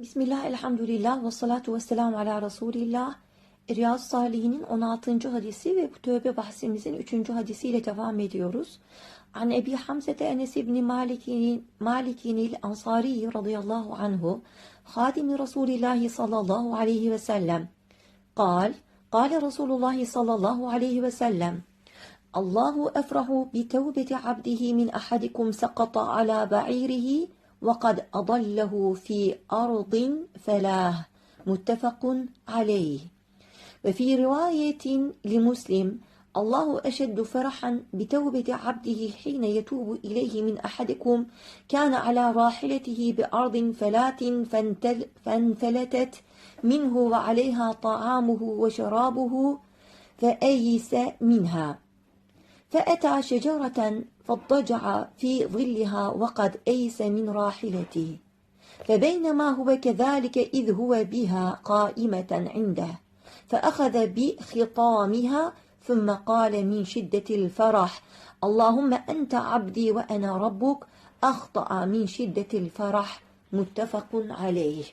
Bismillah, elhamdülillah ve salatu ve selamu ala Resulillah. Riyaz Salihinin 16. hadisi ve bu tövbe bahsimizin 3. hadisiyle devam ediyoruz. An Ebi Hamzete Enes İbni Malik'in Malik'in Ansari radıyallahu anhu Hadimi Resulillah sallallahu aleyhi ve sellem قال قال رسول الله صلى الله عليه وسلم الله أفرح بتوبة عبده من أحدكم سقط على بعيره وقد أضله في أرض فلاه متفق عليه. وفي رواية لمسلم الله أشد فرحا بتوبة عبده حين يتوب إليه من أحدكم كان على راحلته بأرض فلات فانفلتت منه وعليها طعامه وشرابه فأيس منها. فأتى شجرة فاضطجع في ظلها وقد أيس من راحلته. فبينما هو كذلك إذ هو بها قائمة عنده فأخذ بخطامها ثم قال من شدة الفرح اللهم أنت عبدي وأنا ربك. أخطأ من شدة الفرح متفق عليه.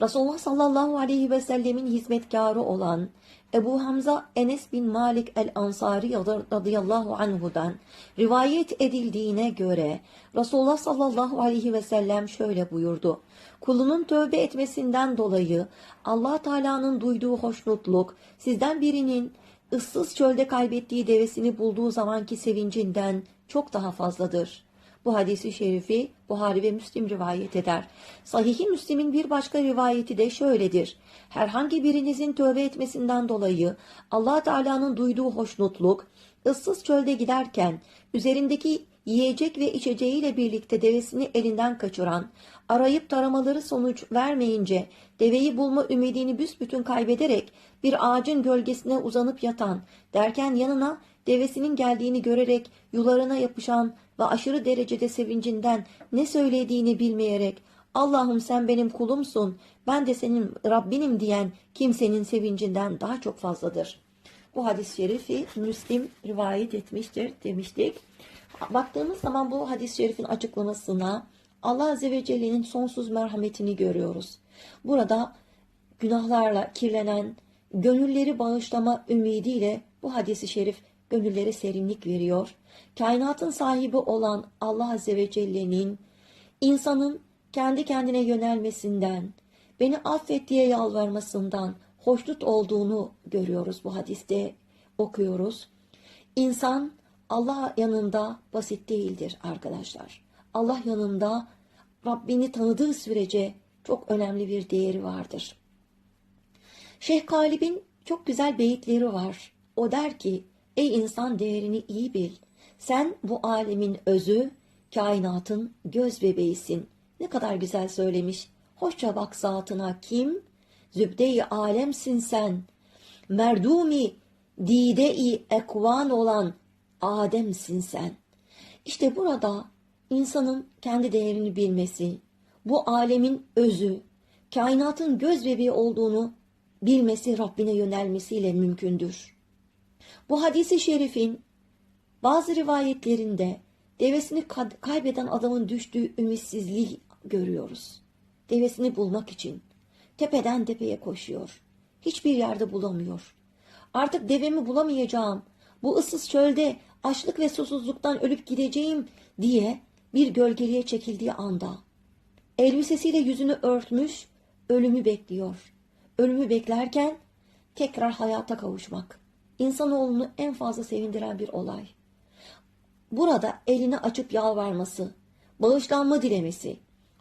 Resulullah sallallahu aleyhi ve sellemin hizmetkarı olan Ebu Hamza Enes bin Malik el-Ansari radıyallahu anhudan rivayet edildiğine göre Resulullah sallallahu aleyhi ve sellem şöyle buyurdu. Kulunun tövbe etmesinden dolayı allah Teala'nın duyduğu hoşnutluk sizden birinin ıssız çölde kaybettiği devesini bulduğu zamanki sevincinden çok daha fazladır. Bu hadisi şerifi Buhari ve Müslim rivayet eder. Sahih-i Müslim'in bir başka rivayeti de şöyledir. Herhangi birinizin tövbe etmesinden dolayı allah Teala'nın duyduğu hoşnutluk, ıssız çölde giderken üzerindeki yiyecek ve içeceğiyle birlikte devesini elinden kaçıran, arayıp taramaları sonuç vermeyince deveyi bulma ümidini büsbütün kaybederek bir ağacın gölgesine uzanıp yatan, derken yanına devesinin geldiğini görerek yularına yapışan ve aşırı derecede sevincinden ne söylediğini bilmeyerek Allah'ım sen benim kulumsun, ben de senin Rabbinim diyen kimsenin sevincinden daha çok fazladır. Bu hadis-i şerifi Müslim rivayet etmiştir demiştik. Baktığımız zaman bu hadis-i şerifin açıklamasına Allah Azze ve Celle'nin sonsuz merhametini görüyoruz. Burada günahlarla kirlenen, gönülleri bağışlama ümidiyle bu hadisi şerif gönüllere serinlik veriyor. Kainatın sahibi olan Allah Azze ve Celle'nin insanın kendi kendine yönelmesinden, beni affet diye yalvarmasından hoşnut olduğunu görüyoruz bu hadiste okuyoruz. İnsan Allah yanında basit değildir arkadaşlar. Allah yanında Rabbini tanıdığı sürece çok önemli bir değeri vardır. Şeyh Galib'in çok güzel beyitleri var. O der ki, ey insan değerini iyi bil. Sen bu alemin özü, kainatın göz bebeğisin. Ne kadar güzel söylemiş. Hoşça bak zatına kim? Zübde-i alemsin sen. Merdumi, dide-i ekvan olan Adem'sin sen. İşte burada insanın kendi değerini bilmesi, bu alemin özü, kainatın göz bebeği olduğunu bilmesi Rabbine yönelmesiyle mümkündür. Bu hadisi şerifin bazı rivayetlerinde devesini kaybeden adamın düştüğü ümitsizliği görüyoruz. Devesini bulmak için tepeden tepeye koşuyor. Hiçbir yerde bulamıyor. Artık devemi bulamayacağım. Bu ıssız çölde açlık ve susuzluktan ölüp gideceğim diye bir gölgeliğe çekildiği anda elbisesiyle yüzünü örtmüş ölümü bekliyor. Ölümü beklerken tekrar hayata kavuşmak. İnsanoğlunu en fazla sevindiren bir olay. Burada elini açıp yalvarması, bağışlanma dilemesi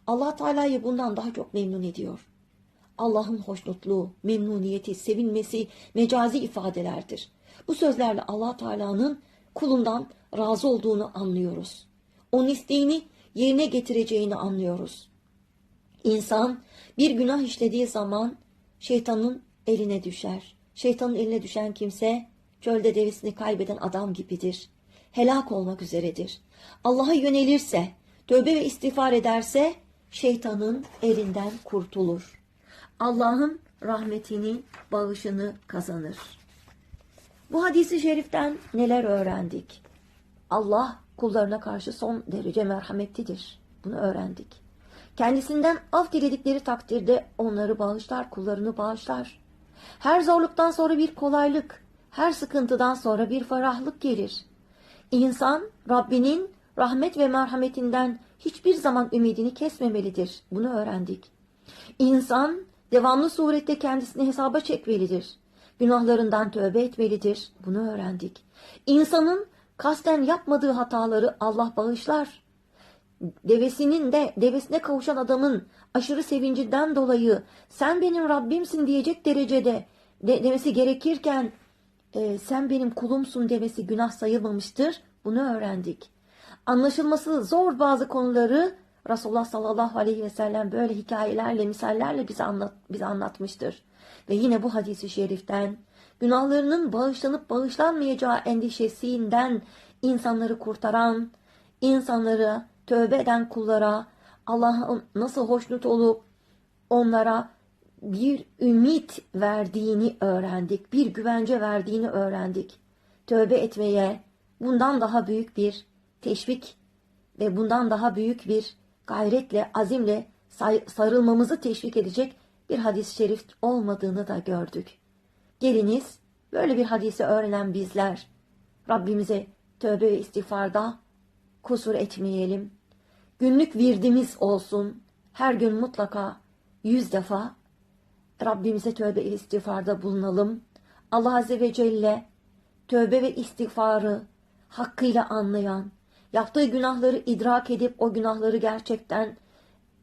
Allah Teala'yı bundan daha çok memnun ediyor. Allah'ın hoşnutluğu, memnuniyeti, sevinmesi mecazi ifadelerdir. Bu sözlerle Allah Teala'nın kulundan razı olduğunu anlıyoruz. Onun isteğini yerine getireceğini anlıyoruz. İnsan bir günah işlediği zaman şeytanın eline düşer. Şeytanın eline düşen kimse çölde devesini kaybeden adam gibidir. Helak olmak üzeredir. Allah'a yönelirse, tövbe ve istiğfar ederse şeytanın elinden kurtulur. Allah'ın rahmetini, bağışını kazanır. Bu hadisi şeriften neler öğrendik? Allah kullarına karşı son derece merhametlidir. Bunu öğrendik. Kendisinden af diledikleri takdirde onları bağışlar, kullarını bağışlar. Her zorluktan sonra bir kolaylık, her sıkıntıdan sonra bir ferahlık gelir. İnsan Rabbinin rahmet ve merhametinden hiçbir zaman ümidini kesmemelidir. Bunu öğrendik. İnsan devamlı surette kendisini hesaba çekmelidir. Günahlarından tövbe etmelidir. Bunu öğrendik. İnsanın kasten yapmadığı hataları Allah bağışlar. Devesinin de devesine kavuşan adamın aşırı sevincinden dolayı sen benim Rabbimsin diyecek derecede de, demesi gerekirken e, sen benim kulumsun demesi günah sayılmamıştır. Bunu öğrendik. Anlaşılması zor bazı konuları Resulullah sallallahu aleyhi ve sellem böyle hikayelerle, misallerle bize, anlat, bize anlatmıştır. Ve yine bu hadisi şeriften günahlarının bağışlanıp bağışlanmayacağı endişesinden insanları kurtaran, insanları tövbe eden kullara Allah'ın nasıl hoşnut olup onlara bir ümit verdiğini öğrendik. Bir güvence verdiğini öğrendik. Tövbe etmeye bundan daha büyük bir teşvik ve bundan daha büyük bir gayretle, azimle sarılmamızı teşvik edecek bir hadis-i şerif olmadığını da gördük. Geliniz böyle bir hadisi öğrenen bizler Rabbimize tövbe ve istiğfarda kusur etmeyelim. Günlük virdimiz olsun. Her gün mutlaka yüz defa Rabbimize tövbe istiğfarda bulunalım. Allah Azze ve Celle tövbe ve istiğfarı hakkıyla anlayan, yaptığı günahları idrak edip o günahları gerçekten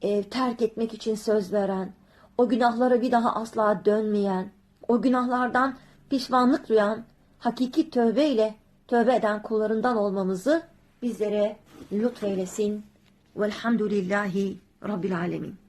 e, terk etmek için söz veren, o günahlara bir daha asla dönmeyen, o günahlardan pişmanlık duyan, hakiki tövbe ile tövbe eden kullarından olmamızı bizlere lütfeylesin. Velhamdülillahi Rabbil Alemin.